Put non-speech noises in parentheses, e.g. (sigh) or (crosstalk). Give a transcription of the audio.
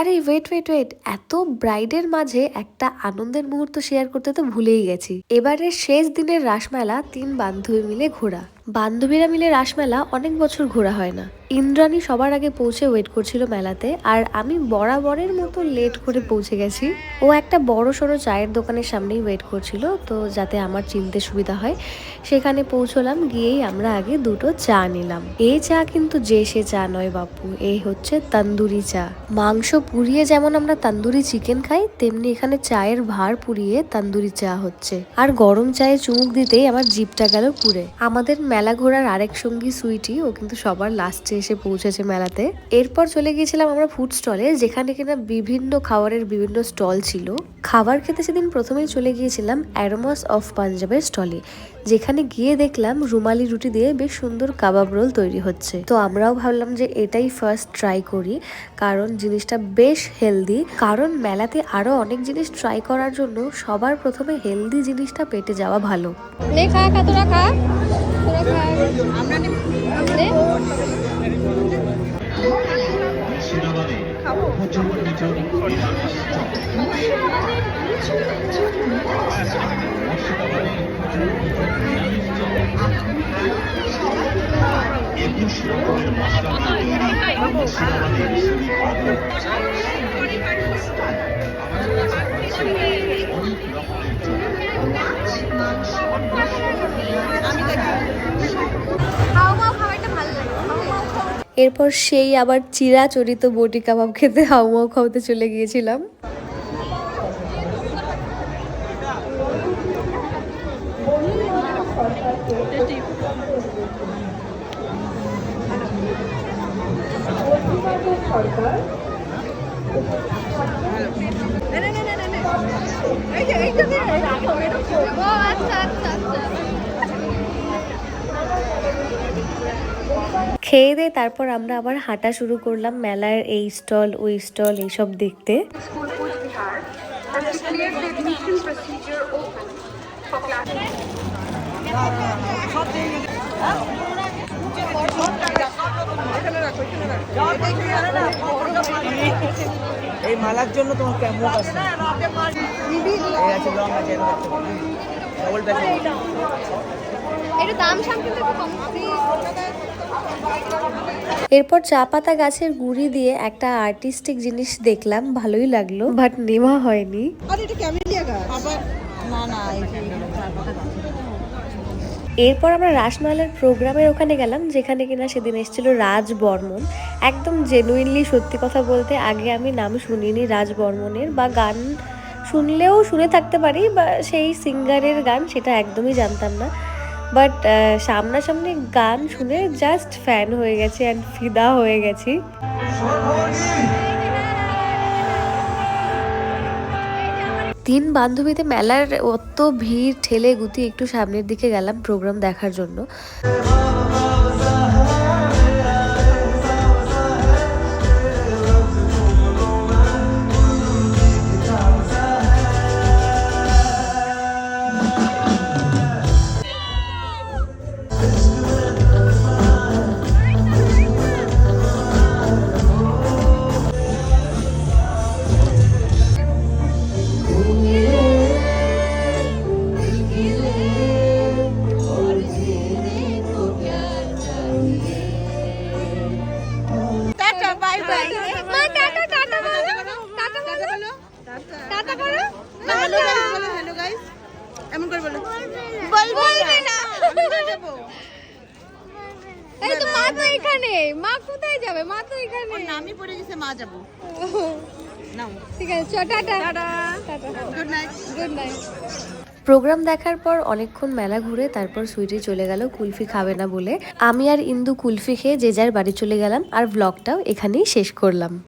আরে wait wait wait এত ব্রাইডের মাঝে একটা আনন্দের মুহূর্ত শেয়ার করতে তো ভুলেই গেছি। এবারের শেষ দিনের রাসমেলা তিন বান্ধবী মিলে ঘোরা। বান্ধবীরা মিলে রাসমেলা অনেক বছর ঘোরা হয় না। ইন্দ্রাণী সবার আগে পৌঁছে ওয়েট করছিল মেলাতে আর আমি বরাবরের মতো লেট করে পৌঁছে গেছি। ও একটা বড় সড়ো চায়ের দোকানের সামনেই ওয়েট করছিল, তো যাতে আমার চিনতে সুবিধা হয়, সেখানে পৌঁছলাম, গিয়েই আমরা আগে দুটো চা নিলাম। এই চা কিন্তু যে সে চা নয় বাপু এই হচ্ছে তন্দুরি চা। মাংস পুড়িয়ে যেমন আমরা তন্দুরি চিকেন খাই, তেমনি এখানে চায়ের ভার পুড়িয়ে তন্দুরি চা হচ্ছে। আর গরম চায়ে চুমুক দিতেই আমার জিপটা গেল পুড়ে। আমাদের মেলা ঘোরার আরেক সঙ্গী সুইটি, ও কিন্তু সবার লাস্টে এসে পৌঁছেছে মেলাতে। এরপর চলে গিয়েছিলাম আমরা ফুড স্টলে যেখানে কিনা বিভিন্ন খাবারের বিভিন্ন স্টল ছিল। খাবার খেতে সেদিন প্রথমেই চলে গিয়েছিলাম অ্যারোমাস অফ পাঞ্জাবের স্টলে যেখানে গিয়ে দেখলাম রুমালি রুটি দিয়ে বেশ সুন্দর কাবাব রোল তৈরি হচ্ছে। তো আমরাও ভাবলাম যে এটাই ফার্স্ট ট্রাই করি কারণ জিনিসটা বেশ হেলদি কারণ মেলাতে আরও অনেক জিনিস ট্রাই করার জন্য সবার প্রথমে হেলদি জিনিসটা পেটে যাওয়া ভালো। খা খা তোরা খা। তোরা খা। আমরা (laughs) এরপর সেই আবার চিরাচরিত বটি কাবাব খেতে হাউমাউ খাওয়াতে চলে গিয়েছিলাম। খেয়ে দিয়ে তারপর আমরা আবার হাঁটা শুরু করলাম মেলার এই স্টল, ওই স্টল, এইসব দেখতে। এই মালার জন্য তোমার কেমন আছে? এই আছে লং আছে ডবল প্যাকেট এটা দাম সাম কিন্তু একটু কম এরপর চা পাতা গাছের গুঁড়ি দিয়ে একটা আর্টিস্টিক জিনিস দেখলাম ভালোই লাগল। বাট নেওয়া হয়নি। না না এই যে এরপর আমরা রাসমহলের প্রোগ্রামের ওখানে গেলাম, যেখানে কিনা সেদিন এসেছিল রাজ বর্মন একদম জেনুইনলি সত্যি কথা বলতে আগে আমি নাম শুনিনি রাজ বর্মনের বা গান শুনলেও শুনে থাকতে পারি, বা সেই সিঙ্গারের গান সেটা একদমই জানতাম না। বাট সামনাসামনি গান শুনে জাস্ট ফ্যান হয়ে গেছে অ্যান্ড ফিদা হয়ে গেছি। তিন বান্ধবীতে মেলার অত ভিড় ঠেলে গুতি একটু সামনের দিকে গেলাম প্রোগ্রাম দেখার জন্য। এমন করে বলো বলবে না। এই তো মা তো এখানে। মা কোথায় যাবে? মা তো এখানে। আমি পড়ে গেছে মা যাব। নাও। ঠিক আছে tata tata good night good night programme দেখার পর অনেকক্ষণ মেলা ঘুরে তারপর সুইটি চলে গেল কুলফি খাবে না বলে। আমি আর ইন্দু কুলফি খেয়ে যে যার বাড়ি চলে গেলাম আর ব্লগটাও এখানেই শেষ করলাম।